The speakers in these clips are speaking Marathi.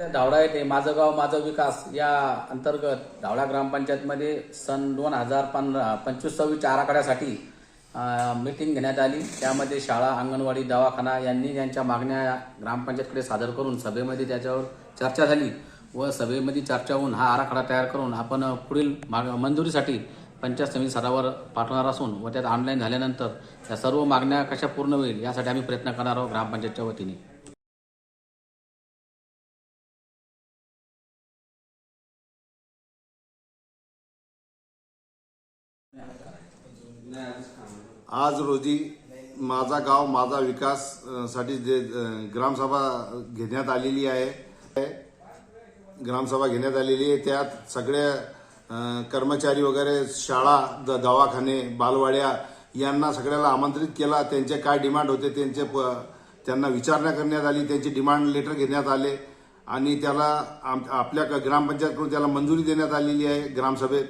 धावडा येथे माझं गाव माझा विकास या अंतर्गत धावडा ग्रामपंचायतमध्ये सन दोन हजार पंधरा पंचवीस सव्वीसच्या आराखड्यासाठी मीटिंग घेण्यात आली. त्यामध्ये शाळा अंगणवाडी दवाखाना यांनी यांच्या मागण्या ग्रामपंचायतकडे सादर करून सभेमध्ये त्याच्यावर चर्चा झाली व सभेमध्ये चर्चा होऊन हा आराखडा तयार करून आपण पुढील माग मंजुरीसाठी पंचायत समिती स्तरावर पाठवणार असून व त्यात ऑनलाईन झाल्यानंतर या सर्व मागण्या कशा पूर्ण होईल यासाठी आम्ही प्रयत्न करणार आहोत ग्रामपंचायतच्या वतीने. आज रोजी माझा गाव माझा विकाससाठी जे ग्रामसभा घेण्यात आलेली आहे ग्रामसभा घेण्यात आलेली आहे. त्यात सगळे कर्मचारी वगैरे शाळा द- दवाखाने बालवाड्या यांना सगळ्याला आमंत्रित केला. त्यांचे काय डिमांड होते त्यांचे प- त्यांना विचारणा करण्यात आली. त्यांचे डिमांड लेटर घेण्यात आले. आणि त्याला आम- आपल्या ग्रामपंचायतकडून त्याला मंजुरी देण्यात आलेली आहे ग्रामसभेत.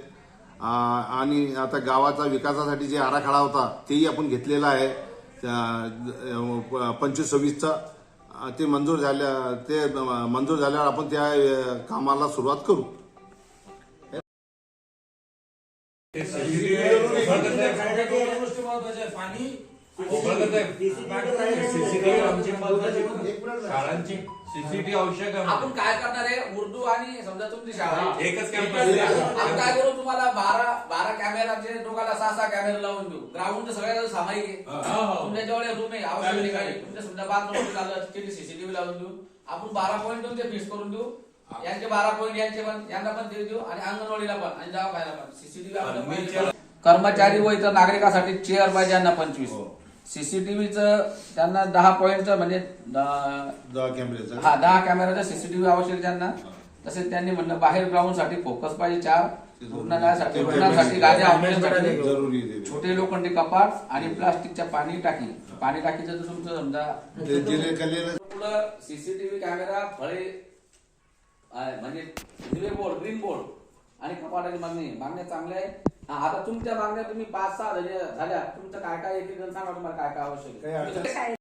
आणि आता गावाचा विकासासाठी जे आराखडा होता तेही आपण घेतलेला आहे त्या, पंचवीस सव्वीसचा ते मंजूर झाल्या ते मंजूर झाल्यावर आपण त्या कामाला सुरुवात करू. पाणी शाळांची सीसीटीव्ही आवश्यक आहे आपण काय करणार आहे? उर्दू आणि समजा तुमची शाळा. एकच कॅम्पस आपण काय करू तुम्हाला बारा बारा कॅमेराचे दोघाला सहा सहा कॅमेरे लावून देऊ. ग्राउंड सगळ्याला सामायिक आहे. तुमच्या जवळ रूम आहे. आवश्यक ठिकाणी. तुमच्या समजा बाथरूम झालं तिथे सीसीटीव्ही लावून देऊ. आपण बारा पॉईंट तुमचे फिक्स करून देऊ. यांचे बारा पॉईंट यांचे पण यांना पण ते देऊ आणि अंगणवाडीला पण आणि दवाखान्याला पण. सीसीटीव्ही कर्मचारी व इतर नागरिकांसाठी चेअर पाहिजे यांना पंचवीस. सीसीटीव्हीचं त्यांना दहा पॉईंटचं म्हणजे दहा कॅमेऱ्याचा हा दहा कॅमेराचा सीसीटीव्ही आवश्यक त्यांना. तसेच त्यांनी म्हणलं बाहेर ग्राउंडसाठी फोकस पाहिजे चार रुग्णालयासाठी रुग्णांसाठी गाड्या ऑपरेशनसाठी जरुरी आहे. ते. छोटे लोखंडी कपाट आणि प्लास्टिकच्या पाणी टाकी. पाणी टाकीचं तर तुमचं समजा ते पुढं सीसीटीव्ही कॅमेरा फळे म्हणजे निळे बोर्ड ग्रीन बोर्ड आणि कपाटाची मागणी. मागण्या चांगल्या आहे हा, आता तुमच्या मागण्या तुम्ही पाच सहा झाल्या झाल्या. तुमचं काय काय एक एक जण सांगा तुम्हाला काय काय आवश्यक आहे.